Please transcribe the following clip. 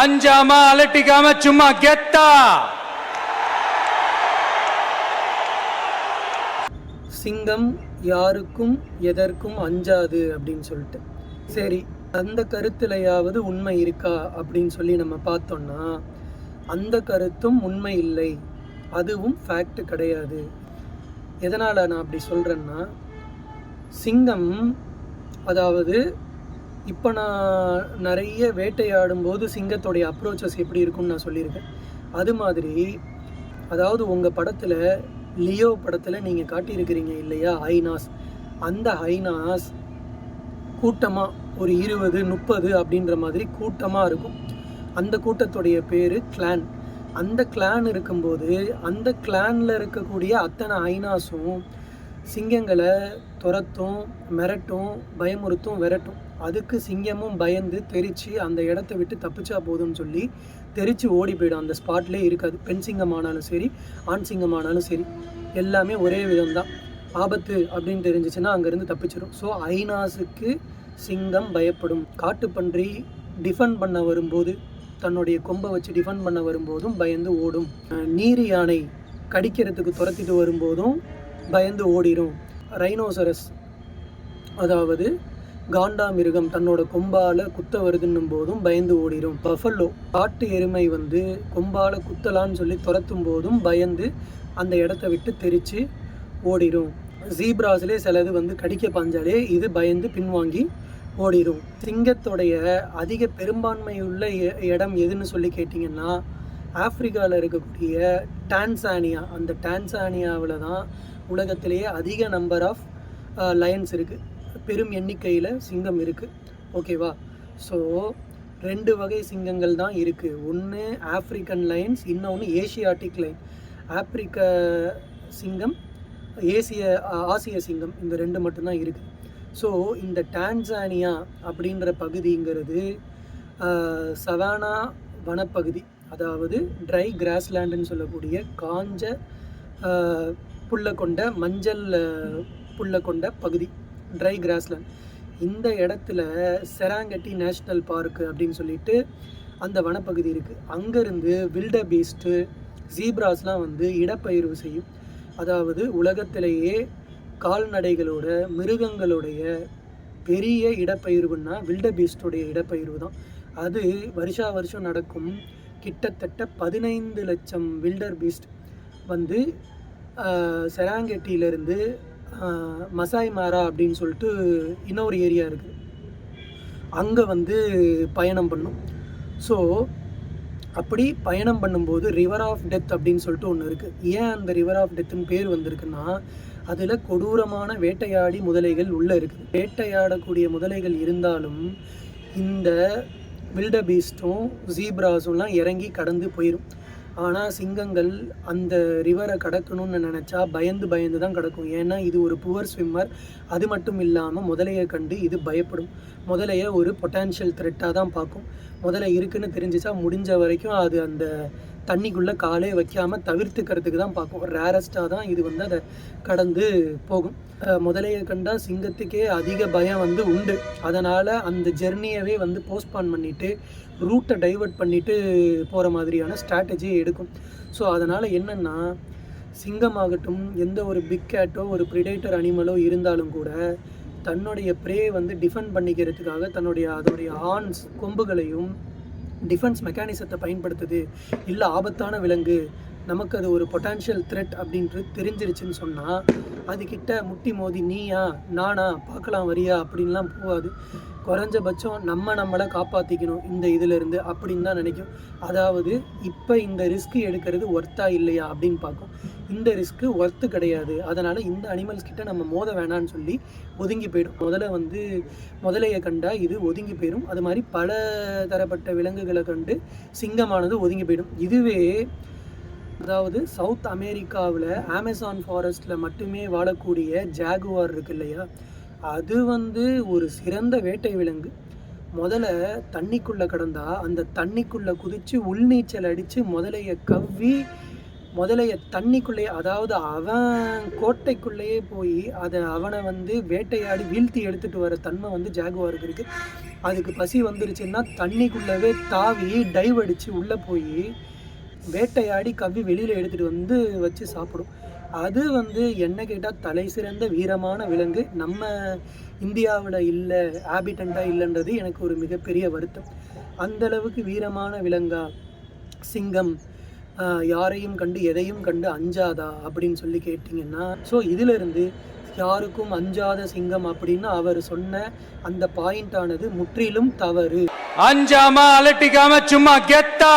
அஞ்சாம அலட்டிக்காம சும்மா கெத்தா. சிங்கம் யாருக்கும் எதற்கும் அஞ்சாது அப்படின்னு சொல்லிட்டு. சரி அந்த கருத்துலையாவது உண்மை இருக்கா அப்படின்னு சொல்லி நம்ம பார்த்தோம்னா அந்த கருத்தும் உண்மை இல்லை. அதுவும் ஃபேக்ட் கிடையாது. எதனால் நான் அப்படி சொல்கிறேன்னா சிங்கம் அதாவது இப்போ நான் நிறைய வேட்டையாடும் போது சிங்கத்தோடைய அப்ரோச்சஸ் எப்படி இருக்கும்னு நான் சொல்லியிருக்கேன். அது மாதிரி அதாவது உங்கள் படத்தில் லியோ படத்தில் நீங்கள் காட்டியிருக்கிறீங்க இல்லையா ஹைனாஸ் அந்த ஹைனாஸ் கூட்டமாக ஒரு இருபது முப்பது அப்படின்ற மாதிரி கூட்டமாக இருக்கும். அந்த கூட்டத்துடைய பேர் கிளான் அந்த கிளான் இருக்கும்போது அந்த கிளானில் இருக்கக்கூடிய அத்தனை ஐநாஸும் சிங்கங்களை துரத்தும் மிரட்டும் பயமுறுத்தும் விரட்டும். அதுக்கு சிங்கமும் பயந்து தெரிச்சு அந்த இடத்த விட்டு தப்பிச்சா போதும்னு சொல்லி தெரிச்சு ஓடி போயிடும். அந்த ஸ்பாட்லேயே இருக்காது. பெண் சிங்கம் ஆனாலும் சரி ஆண் சிங்கம் ஆனாலும் சரி எல்லாமே ஒரே விதம்தான். ஆபத்து அப்படின்னு தெரிஞ்சிச்சுன்னா அங்கேருந்து தப்பிச்சிடும் ஸோ ஐநாஸுக்கு சிங்கம் பயப்படும். காட்டுப்பன்றி டிஃபன் பண்ண வரும்போது தன்னுடைய கொம்பை வச்சு டிஃபன் பண்ண வரும்போதும் பயந்து ஓடும். நீர் யானை கடிக்கிறதுக்கு துரத்திட்டு வரும்போதும் பயந்து ஓடிடும் ரைனோசரஸ் அதாவது காண்டாமிருகம் தன்னோட கொம்பால குத்த வருதுன்னும் போதும் பயந்து ஓடிடும் பஃபல்லோ காட்டு எருமை வந்து கொம்பால குத்தலான்னு சொல்லி துரத்தும் போதும் பயந்து அந்த இடத்த விட்டு தெரிச்சு ஓடிடும் ஜீப்ராஸ்லே சிலது வந்து கடிக்க பாஞ்சாலே இது பயந்து பின்வாங்கி ஓடிடும் சிங்கத்தோடைய அதிக பெரும்பான்மை உள்ள இடம் எதுன்னு சொல்லி கேட்டிங்கன்னா ஆப்ரிக்காவில் இருக்கக்கூடிய டான்சானியா. அந்த டான்சானியாவில் தான் உலகத்திலேயே அதிக நம்பர் ஆஃப் லயன்ஸ் இருக்குது பெரும் எண்ணிக்கையில் சிங்கம் இருக்குது ஓகேவா ஸோ ரெண்டு வகை சிங்கங்கள் தான் இருக்குது ஒன்று ஆப்ரிக்கன் லைன்ஸ் இன்னொன்று ஏசியாட்டிக் லைன் ஆப்பிரிக்க சிங்கம் ஏசிய ஆசிய சிங்கம் இந்த ரெண்டு மட்டும்தான் இருக்குது ஸோ இந்த டான்சானியா அப்படின்ற பகுதிங்கிறது சவானா வனப்பகுதி அதாவது ட்ரை கிராஸ்லேண்டுன்னு சொல்லக்கூடிய காஞ்ச புல்லை கொண்ட மஞ்சள் புல்லை கொண்ட பகுதி. ட்ரை கிராஸ்லேண்ட் இந்த இடத்துல செராங்கட்டி நேஷ்னல் பார்க்கு அப்படின்னு சொல்லிட்டு அந்த வனப்பகுதி இருக்குது அங்கேருந்து வில்ட பீஸ்ட்டு ஜீப்ராஸ்லாம் வந்து இடப்பெயர்வு செய்யும். அதாவது உலகத்திலேயே கால்நடைகளோட மிருகங்களுடைய பெரிய இடப்பெயர்வுன்னா வில்ட பீஸ்டோடைய இடப்பெயர்வு தான். அது வருஷா வருஷம் நடக்கும். கிட்டத்தட்ட பதினைந்து லட்சம் வில்டர் பீஸ்ட் வந்து ஆஹ், செராங்கெட்டியிலேருந்து மசாய் மாரா அப்படின்னு சொல்லிட்டு இன்னொரு ஏரியா இருக்குது அங்கே வந்து பயணம் பண்ணும். ஸோ அப்படி பயணம் பண்ணும்போது ரிவர் ஆஃப் டெத் அப்படின்னு சொல்லிட்டு ஒன்று இருக்குது ஏன் அந்த ரிவர் ஆஃப் டெத்துன்னு பேர் வந்திருக்குன்னா அதில் கொடூரமான வேட்டையாடி முதலைகள் உள்ளே இருக்குது வேட்டையாடக்கூடிய முதலைகள் இருந்தாலும் இந்த வில்டபீஸ்ட்டும் ஜீப்ராஸும்லாம் இறங்கி கடந்து போயிடும் ஆனால் சிங்கங்கள் அந்த ரிவரை கடக்கணும்னு நினச்சா பயந்து பயந்து தான் கிடக்கும். ஏன்னா இது ஒரு புவர் ஸ்விம்மர் அது மட்டும் இல்லாமல் முதலையை கண்டு இது பயப்படும். முதலையை ஒரு பொட்டான்ஷியல் த்ரெட்டாக தான் பார்க்கும். முதல்ல இருக்குன்னு தெரிஞ்சிச்சா முடிஞ்ச வரைக்கும் அது அந்த தண்ணிக்குள்ளே காலே வைக்காமல் தவிர்த்துக்கிறதுக்கு தான் பார்க்கும் ரேரஸ்ட்டாக தான் இது வந்து அதை கடந்து போகும். முதலையை கண்டால் சிங்கத்துக்கே அதிக பயம் வந்து உண்டு. அதனால் அந்த ஜெர்னியவே வந்து போஸ்ட்பான் பண்ணிவிட்டு ரூட்டை டைவர்ட் பண்ணிவிட்டு போகிற மாதிரியான ஸ்ட்ராட்டஜி எடுக்கும். ஸோ அதனால் என்னென்னா சிங்கமாகட்டும் எந்த ஒரு பிக் கேட்டோ ஒரு ப்ரிடேட்டர் அனிமலோ இருந்தாலும் கூட தன்னுடைய ப்ரே வந்து டிஃபெண்ட் பண்ணிக்கிறதுக்காக தன்னுடைய அதோடைய ஆன்ஸ் கொம்புகளையும் டிஃபென்ஸ் மெக்கானிசத்தை பயன்படுத்துது இல்லை ஆபத்தான விலங்கு நமக்கு அது ஒரு பொட்டான்ஷியல் த்ரெட் அப்படின்றது தெரிஞ்சிருச்சுன்னு சொன்னால் அதுக்கிட்ட முட்டி மோதி நீயா நானா பார்க்கலாம் வரியா அப்படின்லாம் போகாது. குறைஞ்சபட்சம் நம்ம நம்மளை காப்பாற்றிக்கணும் இந்த இதிலிருந்து அப்படின்னு தான் நினைக்கும். அதாவது இப்போ இந்த ரிஸ்க் எடுக்கிறது ஒர்த்தா இல்லையா அப்படின்னு பார்க்கும். இந்த ரிஸ்க்கு ஒர்த்து கிடையாது. அதனால் இந்த அனிமல்ஸ் கிட்ட நம்ம மோத வேணான்னு சொல்லி ஒதுங்கி போயிடும். முதல்ல வந்து முதலையை கண்டா இது ஒதுங்கி போயிடும். அது மாதிரி பல தரப்பட்ட விலங்குகளை கண்டு சிங்கமானது ஒதுங்கி போயிடும். இதுவே அதாவது சவுத் அமெரிக்காவில் அமேசான் ஃபாரஸ்ட்டில் மட்டுமே வாழக்கூடிய ஜாகுவார் இருக்கு இல்லையா? அது வந்து ஒரு சிறந்த வேட்டை விலங்கு. முதல்ல தண்ணிக்குள்ளே கடந்தா அந்த தண்ணிக்குள்ளே குதித்து உள்நீச்சல் அடித்து முதலைய கவ்வி முதலைய தண்ணிக்குள்ளேயே அதாவது அவன் கோட்டைக்குள்ளேயே போய் அதை அவனை வந்து வேட்டையாடி வீழ்த்தி எடுத்துகிட்டு வர தன்மை வந்து ஜாகுவாருக்கு இருக்குது அதுக்கு பசி வந்துருச்சுன்னா தண்ணிக்குள்ளவே தாவி டைவ் அடித்து உள்ளே போய் வேட்டையாடி கவ்வி வெளியில் எடுத்துகிட்டு வந்து வச்சு சாப்பிடும். அது வந்து என்ன கேட்டால் தலை சிறந்த வீரமான விலங்கு. நம்ம இந்தியாவில் இல்லை ஹேபிட்டண்ட்டாக இல்லைன்றது எனக்கு ஒரு மிகப்பெரிய வருத்தம். அந்த அளவுக்கு வீரமான விலங்கா? சிங்கம் யாரையும் கண்டு எதையும் கண்டு அஞ்சாதா? அப்படின்னு சொல்லி கேட்டிங்கன்னா ஸோ இதிலிருந்து யாருக்கும் அஞ்சாத சிங்கம் அப்படின்னு அவர் சொன்ன அந்த பாயிண்ட் ஆனது முற்றிலும் தவறு. அஞ்சாம அலட்டிக்காம சும்மா கெத்தா?